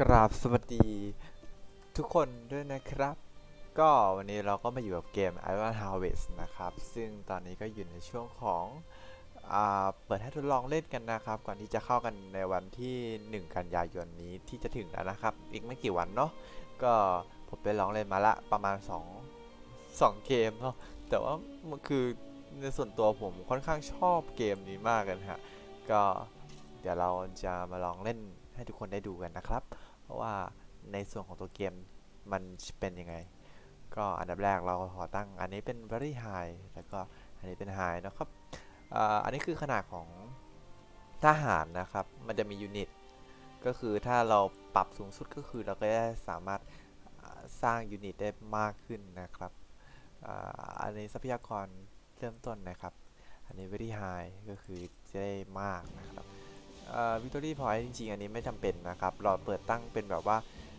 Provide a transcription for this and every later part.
กราบสวัสดีทุกคนด้วยนะครับ ก็วันนี้เราก็มาอยู่กับเกม Iron Harvest นะครับ ซึ่งตอนนี้ก็อยู่ในช่วงของอาเปิดให้ทดลองเล่นกันนะครับ ก่อนที่จะเข้ากันในวันที่ 1 กันยายนนี้ที่จะถึงแล้วนะครับ อีกไม่กี่วันเนาะก็ผมไปลองเล่นมาละประมาณ 2 2 เกมเนาะแต่ว่ามันคือในส่วนตัวผมค่อนข้างชอบเกมนี้มากเลยนฮะก็เดี๋ยวเราจะมาลองเล่นให้ทุกคนได้ดูกันนะครับ ว่าในส่วนของตัวเกมมันเป็นยังไง ก็อันดับแรกเราขอตั้งอันนี้เป็น very high แล้วก็อันนี้เป็น high นะครับอันนี้คือขนาดของทหารนะครับ มันจะมียูนิต ก็คือถ้าเราปรับสูงสุดก็คือเราก็จะสามารถสร้างยูนิตได้มากขึ้นนะครับอันนี้ทรัพยากรเริ่มต้นนะครับ อันนี้ very high ก็คือจะได้มากนะครับ วิกตอรี่พอยต์จริงๆ อันนี้ไม่จำเป็นนะครับ เราเปิดตั้งเป็นแบบว่า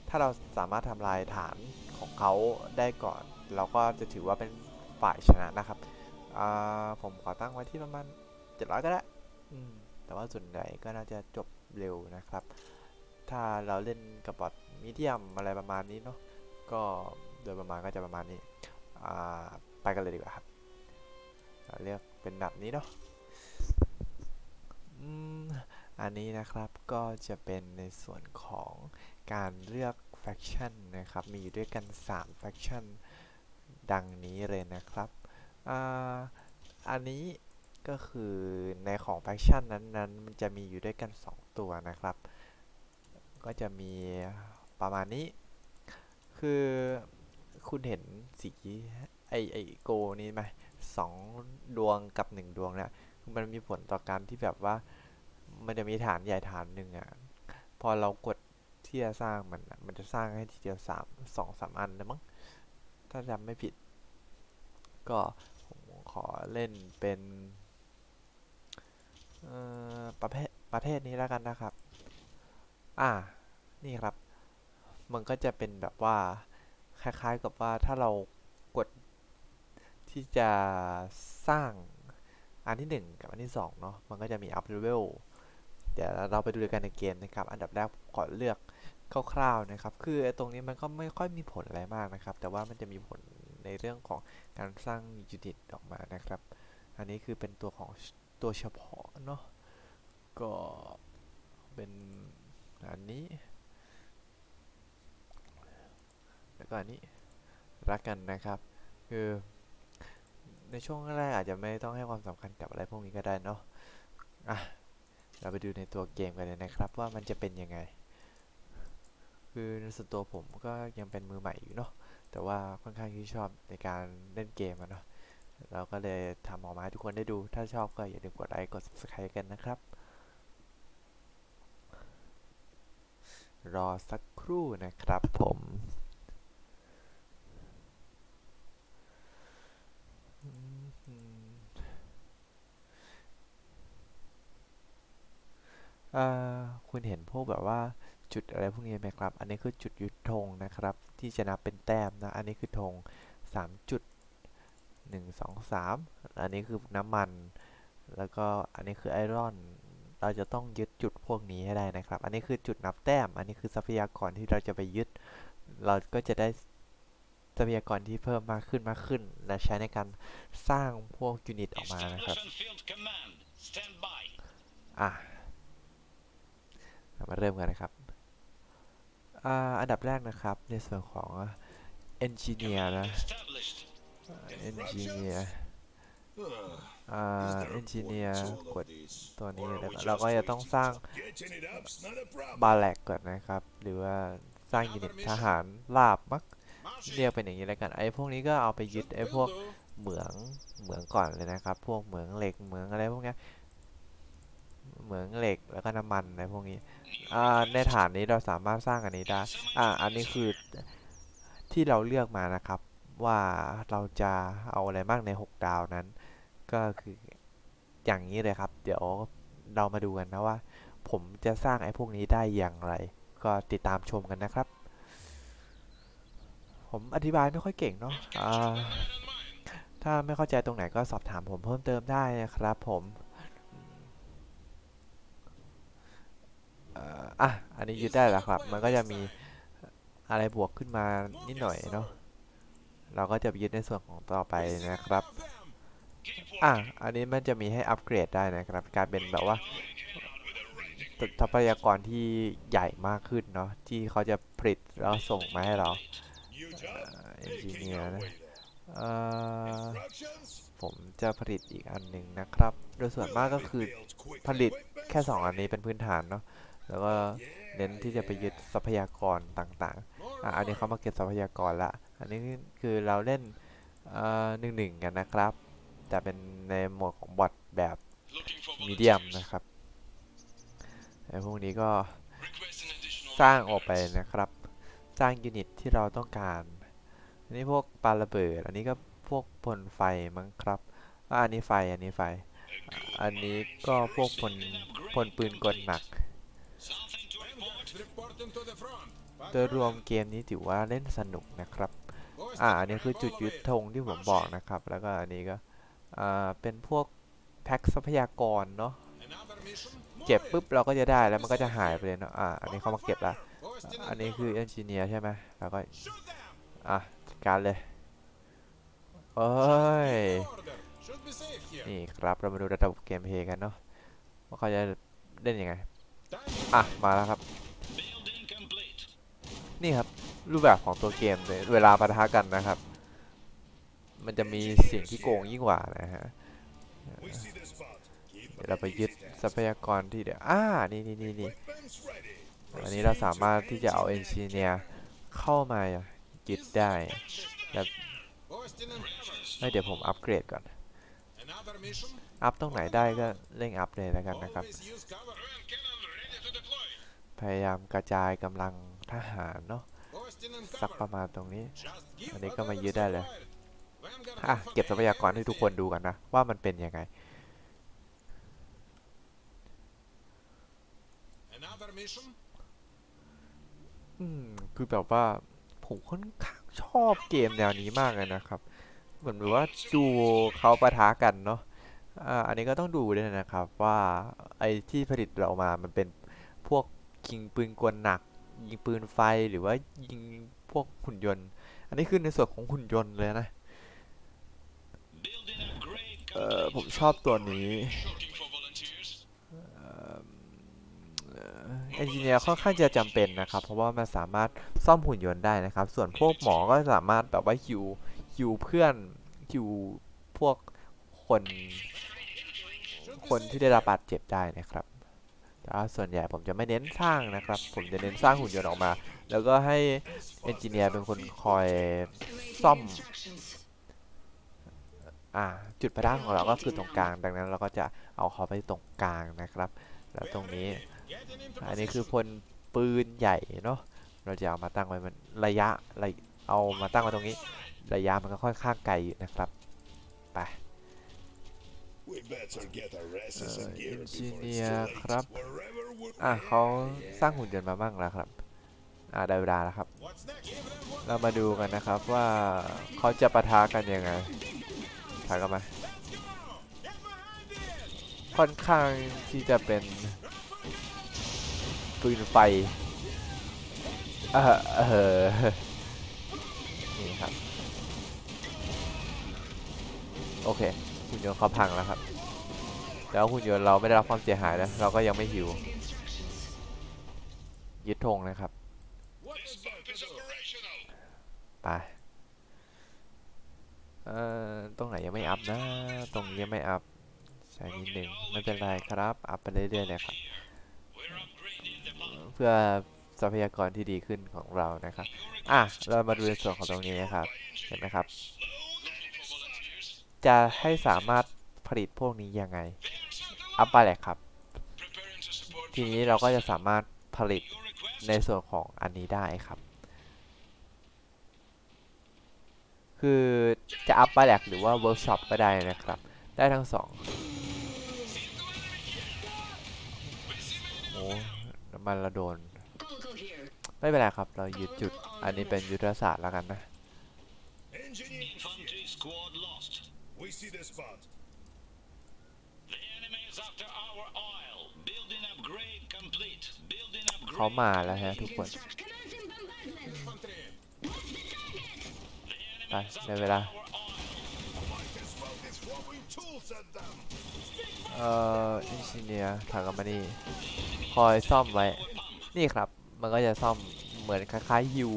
ถ้าเราสามารถทำลายฐานของเขาได้ก่อน เราก็จะถือว่าเป็นฝ่ายชนะนะครับ ผมขอตั้งไว้ที่ประมาณ700ก็ได้อืมแต่ว่าส่วนใหญ่ก็น่าจะจบเร็วนะครับ ถ้าเราเล่นกับบอทมีเดียมอะไรประมาณนี้เนาะ ก็โดยประมาณก็จะประมาณนี้ ไปกันเลยดีกว่าครับเราเรียกเป็นแบบนี้เนาะ อันนี้นะครับก็จะเป็นในส่วนของการเลือกแฟคชั่นนะครับ มีอยู่ด้วยกัน3แฟคชั่นดังนี้เลยนะครับออันนี้ก็คือในของแฟคชั่นนั้นๆ มันจะมีอยู่ด้วยกัน 2 ตัวนะครับ ก็จะมีประมาณนี้ คือคุณเห็นสีไอไอโกนี้ไหมสองดวงกับ 1 ดวงเนี่ยมันมีผลต่อการที่แบบว่า มันจะมีฐานใหญ่ฐานหนึ่งอะ พอเรากดที่จะสร้างมันมันจะสร้างให้ทีเดียวสามสองสามอันนะมั้ง ถ้าจำไม่ผิด ก็ผมขอเล่นเป็นประเภทประเภทนี้แล้วกันนะครับ อ่า นี่ครับ มันก็จะเป็นแบบว่า คล้ายๆกับว่าถ้าเรากดที่จะสร้างอันที่หนึ่งกับอันที่สองเนาะ มันก็จะมี up level เเดี๋ยวเราไปดูกันในเกมนะครับ อันดับแรกขอเลือกคร่าวๆนะครับ คือตรงนี้มันก็ไม่ค่อยมีผลอะไรมากนะครับ แต่ว่ามันจะมีผลในเรื่องของการสร้างยูนิตออกมานะครับ อันนี้คือเป็นตัวของตัวเฉพาะเนาะ ก็เป็นอันนี้ แล้วก็อันนี้รักกันนะครับ คือในช่วงแรกอาจจะไม่ต้องให้ความสำคัญกับอะไรพวกนี้ก็ได้เนาะ อะ เราไปดูในตัวเกมกันเลยนะครับ ว่ามันจะเป็นยังไง คือในส่วนตัวผมก็ยังเป็นมือใหม่อยู่เนาะแต่ว่าค่อนข้างที่ชอบในการเล่นเกมอะเนาะเราก็เลยทำออกมาให้ทุกคนได้ดู ถ้าชอบก็อย่าลืมกดไลค์กด subscribe กันนะครับ รอสักครู่นะครับผม อ่าคุณเห็นพวกแบบว่าจุดอะไรพวกนี้ไหมครับ อันนี้คือจุดยึดธงนะครับ ที่จะนับเป็นแต้มนะ อันนี้คือธงสามจุดหนึ่งสองสามอันนี้คือน้ำมัน แล้วก็อันนี้คือไอรอน เราจะต้องยึดจุดพวกนี้ให้ได้นะครับ อันนี้คือจุดนับแต้ม อันนี้คือทรัพยากรที่เราจะไปยึด เราก็จะได้ทรัพยากรที่เพิ่มมากขึ้นมากขึ้น และใช้ในการสร้างพวกยูนิตออกมานะครับ Establishment field command. Stand by. อะ เรามาเริ่มกันนะครับอันดับแรกนะครับในส่วนของ Engineer นะ established. Engineer Uh, อ่า is there a Engineer point to all กดตัวนี้ Or เลย are นะ we เราก็จะต้องสร้างบาแลกก่อนนะครับ หรือว่าสร้างยูนิตทหารลาบมักเรียกเป็นอย่างนี้แล้วกันไอ้พวกนี้ก็เอาไปยึดไอ้พวกเหมืองเหมืองก่อนเลยนะครับ พวกเหมืองเหล็กเหมืองอะไรพวกนี้ เหมืองเหล็กแล้วก็น้ำมันอะไรพวกนี้อ่าในฐานนี้เราสามารถสร้างอันนี้ได้อ่าอันนี้คือที่เราเลือกมานะครับ ว่าเราจะเอาอะไรบ้างใน 6 ดาวนั้น ก็คืออย่างนี้เลยครับ เดี๋ยวเรามาดูกันนะว่า ผมจะสร้างไอ้พวกนี้ได้อย่างไร ก็ติดตามชมกันนะครับ ผมอธิบายไม่ค่อยเก่งเนาะอ่าถ้าไม่เข้าใจตรงไหนก็สอบถามผมเพิ่มเติมได้นะครับผม อะอันนี้ยึดได้แล้วครับ มันก็จะมีอะไรบวกขึ้นมานิดหน่อยเนาะเราก็จะยึดในส่วนของต่อไปนะครับอะอันนี้มันจะมีให้อัปเกรดได้นะครับกายเป็นแบบว่าทรัพยากรที่ใหญ่มากขึ้นเนาะที่เขาจะผลิตแล้วส่งมาให้เราเอนจิเนียร์นะอ่อ Instructions? ผมจะผลิตอีกอันหนึ่งนะครับ โดยส่วนมากก็คือผลิตแค่ 2 อันนี้เป็นพื้นฐานเนาะ แล้วก็เน้นที่จะไปยึดทรัพยากรต่างๆอะอันนี้เขามาเก็บทรัพยากรละ อันนี้คือเราเล่นหนึ่งหนึ่งกันนะครับ แต่เป็นในโหมดของบอทแบบมีเดียมนะครับไอ้พวกนี้ก็สร้างออกไปนะครับ สร้างยูนิตที่เราต้องการอันนี้พวกปาระเบิด อันนี้ก็พวกพลไฟมั้งครับอะอันนี้ไฟ อันนี้ไฟ อันนี้ก็พวกพลพลปืนกลหนัก โดยรวมเกมนี้ถือว่าเล่นสนุกนะครับ อ่าอันนี้คือจุดยึดธงที่ผมบอกนะครับ แล้วก็อันนี้ก็ อ่า เป็นพวกแพ็คทรัพยากรเนาะ Another mission. เก็บปุ๊บเราก็จะได้แล้วมันก็จะหายไปเลยเนาะ อ่า อันนี้เขามาเก็บละ Austin อันนี้คือเอนจิเนียร์ใช่ไหมแล้วก็ Shoot them. อะจัดการเลยโอ้ย Order. Should be safe here. นี่ครับเรามาดูระดับเกมเพลย์กันเนาะว่าเขาจะเล่นยังไง Time อะ มาแล้วครับ Building complete. นี่ครับรูปแบบของตัวเกมเลยเวลาปะทะกันนะครับ มันจะมีเสียงที่โกงยิ่งกว่านะฮะเดี๋ยวเราไปยึดทรัพยากรที่เดี๋ยวอ่านี่นี่นี่นี่อันนี้เราสามารถที่จะเอาเอนจิเนียร์เข้ามายึดได้แล้วเดี๋ยวผมอัปเกรดก่อน อัพตรงไหนได้ก็เร่งอัพเลยแล้วกันนะครับ พยายามกระจายกำลัง ทหารเนาะสักประมาณตรงนี้ อันนี้ก็มายึดได้เลยอะเก็บทรัพยากรให้ทุกคนดูกันนะ ว่ามันเป็นยังไง อืม คือแบบว่า ผมค่อนข้างชอบเกมแนวนี้มากเลยนะครับ เหมือนแบบว่าดูเขาปะทะกันเนาะอ่าอันนี้ก็ต้องดูด้วยนะครับว่าไอ้ที่ผลิตเรามามันเป็นพวกยิงปืนกลหนัก ยิงปืนไฟหรือว่ายิงพวกหุ่นยนต์ อันนี้คือในส่วนของหุ่นยนต์เลยนะ เออผมชอบตัวนี้เอนจิเนียร์ค่อนข้างจะจำเป็นนะครับ เพราะว่ามันสามารถซ่อมหุ่นยนต์ได้นะครับ ส่วนพวกหมอก็สามารถแบบว่าฮิวฮิวเพื่อนฮิวพวกคน คนที่ได้รับบาดเจ็บได้นะครับ แต่ส่วนใหญ่ผมจะไม่เน้นสร้างนะครับ ผมจะเน้นสร้างหุ่นยนต์ออกมา แล้วก็ให้เอนจิเนียร์เป็นคนคอยซ่อม อ่า จุดประดางของเราก็คือตรงกลาง ดังนั้นเราก็จะเอาเขาไปตรงกลางนะครับ แล้วตรงนี้ อันนี้คือพลปืนใหญ่เนาะ เราจะเอามาตั้งไว้มันระยะระเอามาตั้งไว้ตรงนี้ ระยะมันก็ค่อนข้างไกลอยู่นะครับ ไป We better get our asses in Uh, gear before it's too engineer late. ครับ Wherever we อะเขาสร้างหุ่นยนต์มาบ้างแล้วครับ อ่าได้เวลาแล้วครับ What's next? Give them what เรามาดูกันนะครับว่าเขาจะปะทะกันยังไงถอยกลับมา Let's go. Get behind it. ค่อนข้างที่จะเป็นปืนไฟเออเออนี่ครับ โอเค หุ่นยนต์เขาพังแล้วครับ แล้วหุ่นยนต์เราไม่ได้รับความเสียหายนะ เราก็ยังไม่หิว ยึดธงนะครับ ไป เอ่อ ตรงไหนยังไม่อัพนะ ตรงนี้ยังไม่อัพใช้นิดหนึ่งไม่เป็นไรครับ อัพไปเรื่อยๆเลยครับ เพื่อทรัพยากรที่ดีขึ้นของเรานะครับ อะ เรามาดูในส่วนของตรงนี้นะครับ เห็นไหมครับ จะให้สามารถผลิตพวกนี้ยังไง อัพไปแหละครับ Preparing to support ทีนี้เราก็จะสามารถผลิต your request. ในส่วนของอันนี้ได้ครับ คือจะอัพไปแหลกหรือว่าเวิร์กช็อปก็ได้นะครับ ได้ทั้งสองโอ้น้ำมันระโดน ไม่เป็นไรครับ เรายึดจุด อันนี้เป็นยุทธศาสตร์แล้วกันนะ see the spot. The enemy is after our oil. Building upgrade complete. Building upgrade เขามาแล้วฮะทุกคน Infantry. ไปในเวลา Might as well be throwing tools at them. เอ่ออินจิเนียร์ถอยกลับมานี่คอยซ่อมไว้ นี่ครับ มันก็จะซ่อมเหมือนคล้ายๆฮิว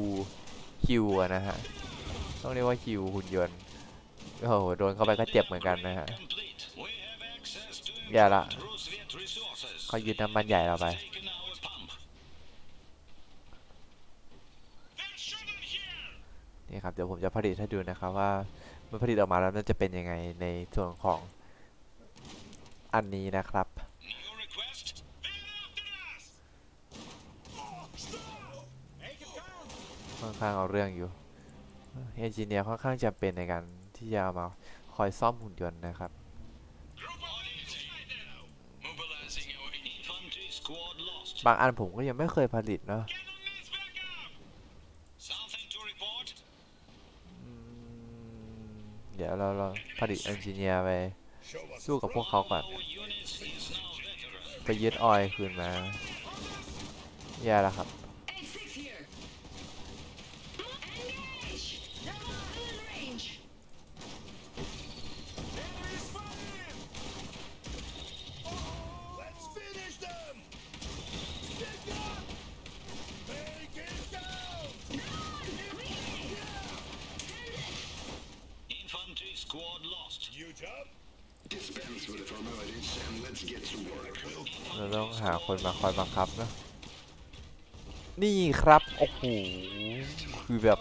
ฮิวอะนะฮะ ต้องเรียกว่าฮิวหุ่นยนต์ โอ้โหโดนเข้าไปก็เจ็บเหมือนกันนะฮะ Complete. We have access to แย่ละเขายึดน้ำมันใหญ่เราไปนี่ครับเดี๋ยวผมจะผลิตให้ดูนะครับว่ามันผลิตออกมาแล้วมันจะเป็นยังไงในส่วนของอันนี้นะครับค่อนข้างเอาเรื่องอยู่เอนจิเนียร์ค่อนข้างจำเป็นในการ ที่จะเอามาคอยซ่อมหุ่นยนต์นะครับ Group of Mobilizing our infantry squad lost. บางอันผมก็ยังไม่เคยผลิตเนาะ Cannons back up. Something to report? อืมเดี๋ยวเราเราผลิตเอนจิเนียร์ไป Show us สู้กับพวกเขาก่อน Our units is now veteran. ไปยึดออยล์คืนมาแย่แล้วครับ คนมาคอยบังคับเนะนี่ครับ โอ้โห คือแบบ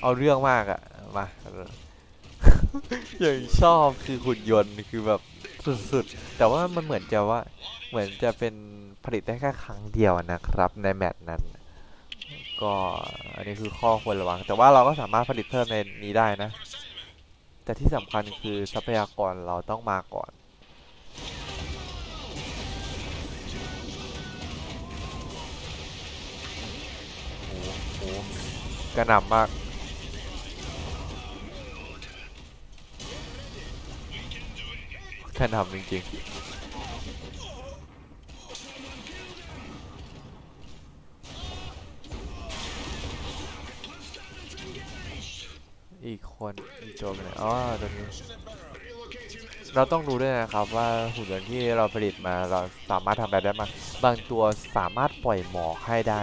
เอาเรื่องมากอะมาอย่างชอบคือหุ่นยนต์คือแบบสุดๆ แต่ว่ามันเหมือนจะว่า เหมือนจะเป็นผลิตได้แค่ครั้งเดียวนะครับ ในแมตช์นั้น ก็อันนี้คือข้อควรระวัง แต่ว่าเราก็สามารถผลิตเพิ่มในนี้ได้นะ แต่ที่สำคัญคือทรัพยากรเราต้องมาก่อน กระหน่ำมาก กระหน่ำจริงๆอีกคนอีกตัวไปไหนอ๋อตัวนี้เราต้องรู้ด้วยนะครับว่าหุ่นยนต์ที่เราผลิตมาเราสามารถทำอะไรได้มางบางตัวสามารถปล่อยหมอกให้ได้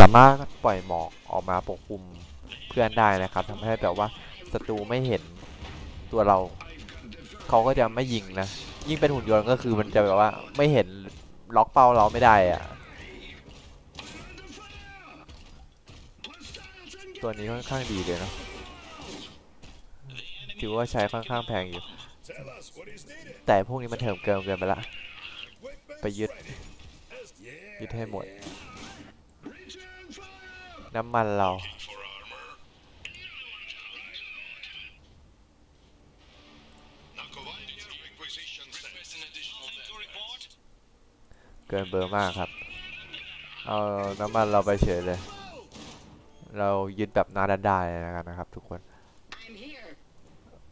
สามารถปล่อยหมอกออกมาปกคลุมเพื่อนได้นะครับทำให้แบบว่าศัตรูไม่เห็นตัวเรา เขาก็จะไม่ยิงนะยิ่งเป็นหุ่นยนต์ก็คือมันจะแบบว่าไม่เห็นล็อกเป้าเราไม่ได้อะตัวนี้ค่อนข้างดีเลยเนอะถือว่าใช้ค่อนข้างแพงอยู่ แต่พวกนี้มันเถิมเกินเกินไปละ ไปยึดยึดให้หมด น้ำมันเรา เกินเบอร์มากครับ เอาน้ำมันเราไปเฉยเลย เรายึดแบบนาดันได้แล้นะครับ ทุกคน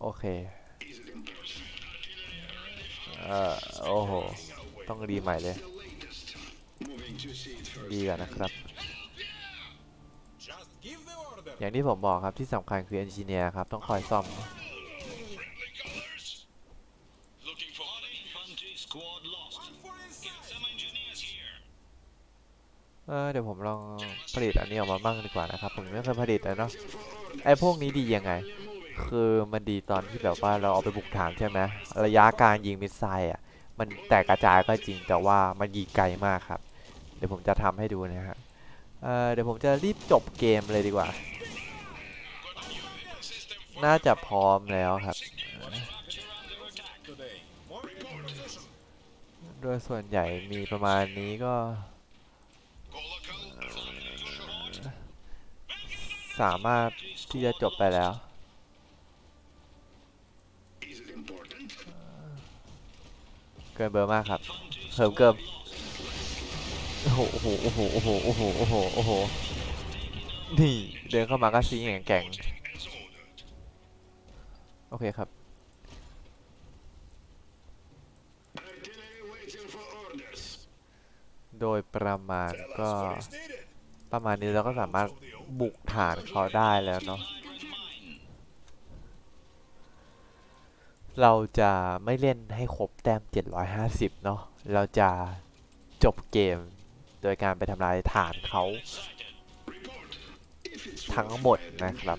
โอเค เอ่อ โอ้โห ต้องดีใหม่เลย ดีกันนะครับ อย่างที่ผมบอกครับที่สำคัญคือเอนจิเนียร์ครับ ต้องคอยซ่อม Friendly colors? Looking for infantry squad lost. One for Get inside. some engineers here. เออเดี๋ยวผมลองผลิตอันนี้ออกมาบ้างดีกว่านะครับ ผมยังไม่เคยผลิตเลยเนาะไอ้พวกนี้ดียังไง คือมันดีตอนที่แบบว่าเราเอาไปบุกฐานใช่ไหมระยะการยิงมิสไซล์อะ มันแตกกระจายก็จริงแต่ว่ามันยิงไกลมากครับ เดี๋ยวผมจะทำให้ดูนะฮะ เออเดี๋ยวผมจะรีบจบเกมเลยดีกว่า น่าจะพร้อมแล้วครับโดยส่วนใหญ่มีประมาณนี้ก็สามารถที่จะจบไปแล้ว เกินเบอร์มากครับเพิ่มเกิม โอ้โห โอ้โห โอ้โห โอ้โห โอ้โห โอ้โห โอ้โห นี่เดินเข้ามาก็ซีแข่งแก่งโอเคครับ โดยประมาณก็ประมาณนี้เราก็สามารถบุกฐานเขาได้แล้วเนาะ เราจะไม่เล่นให้ครบแต้ม 750 เนาะ เราจะจบเกม ดยการไปทำลายฐานเขาทั้งหมดนะครับ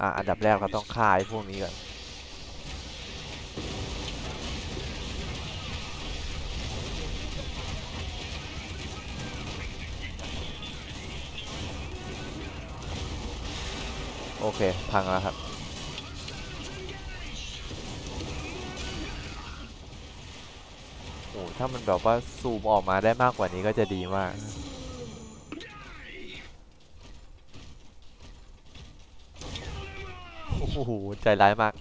อะอันดับแรกเราต้องฆ่าไอ้พวกนี้ก่อนโอเค พังแล้วครับ อ้ถ้ามันแบบว่าซูมออกมาได้มากกว่านี้ก็จะดีมาก โอ้โห ใจร้ายมาก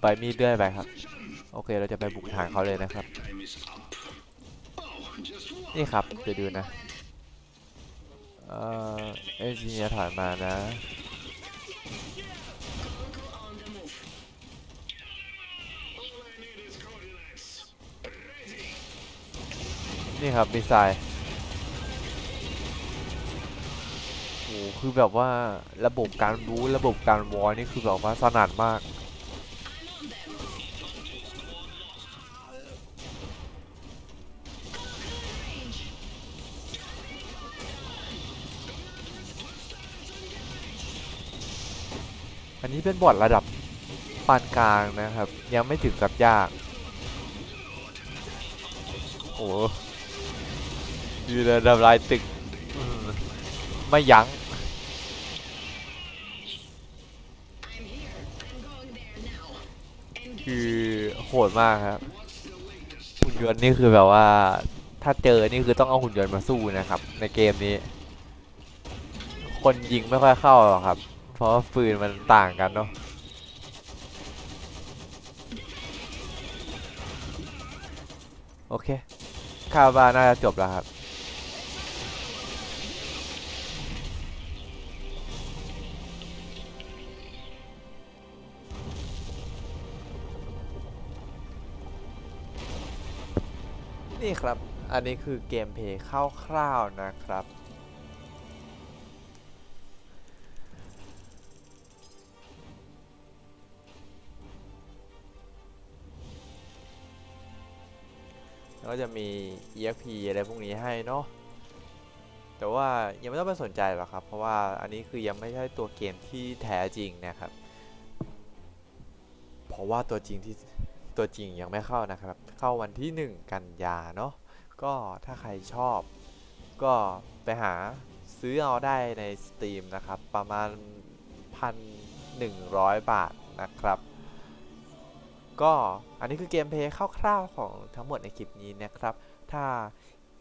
ไปมีดด้วยไปครับ โอเคเราจะไปบุกฐานเขาเลยนะครับ นี่ครับเดี๋ยวดูนะ เอ่อเอนจิเนียร์ถอยมานะ นี่ครับมิสไซล์โอ้โหคือแบบว่าระบบการบู๊ระบบการวอลนี่คือแบบว่าสนั่นมากอันนี้เป็นบอร์ดระดับปานกลางนะครับ ยังไม่ถึงกับยาก โอ้ โหดูเลยทำลายตึกอืมไม่ยั้ง I'm here. I'm going there now. Engage. คือโหดมากครับหุ่นยนต์นี่คือแบบว่า ถ้าเจอนี่คือต้องเอาหุ่นยนต์มาสู้นะครับ ในเกมนี้ คนยิงไม่ค่อยเข้าหรอกครับ เพราะว่าปืนมันต่างกันเนาะโอเคคาดว่าน่าจะจบแล้วครับ นี่ครับ อันนี้คือเกมเพย์คร่าวๆนะครับ แล้วก็จะมี EXP อะไรพวกนี้ให้เนาะ แต่ว่ายังไม่ต้องไปสนใจหรอกครับ เพราะว่าอันนี้คือยังไม่ใช่ตัวเกมที่แท้จริงนะครับ เพราะว่าตัวจริงที่ตัวจริงยังไม่เข้านะครับ เข้าวันที่ 1 กันยาเนาะก็ถ้าใครชอบ ก็ไปหาซื้อเอาได้ใน Steam นะครับ ประมาณ 1,100 บาทนะครับ ก็อันนี้คือเกมเพลย์คร่าวๆของทั้งหมดในคลิปนี้นะครับ ถ้า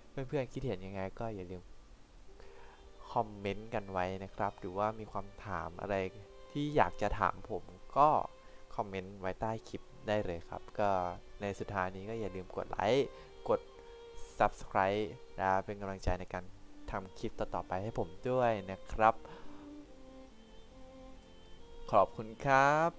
เพื่อนๆคิดเห็นยังไงก็อย่าลืมคอมเมนต์กันไว้นะครับ หรือว่ามีความถามอะไรที่อยากจะถามผมก็คอมเมนต์ไว้ใต้คลิป ได้เลยครับ ก็ในสุดท้ายนี้ก็อย่าลืมกดไลค์ กด Subscribe นะเป็นกำลังใจในการทำคลิปต่อ ๆ ไปให้ผมด้วยนะครับ ขอบคุณครับ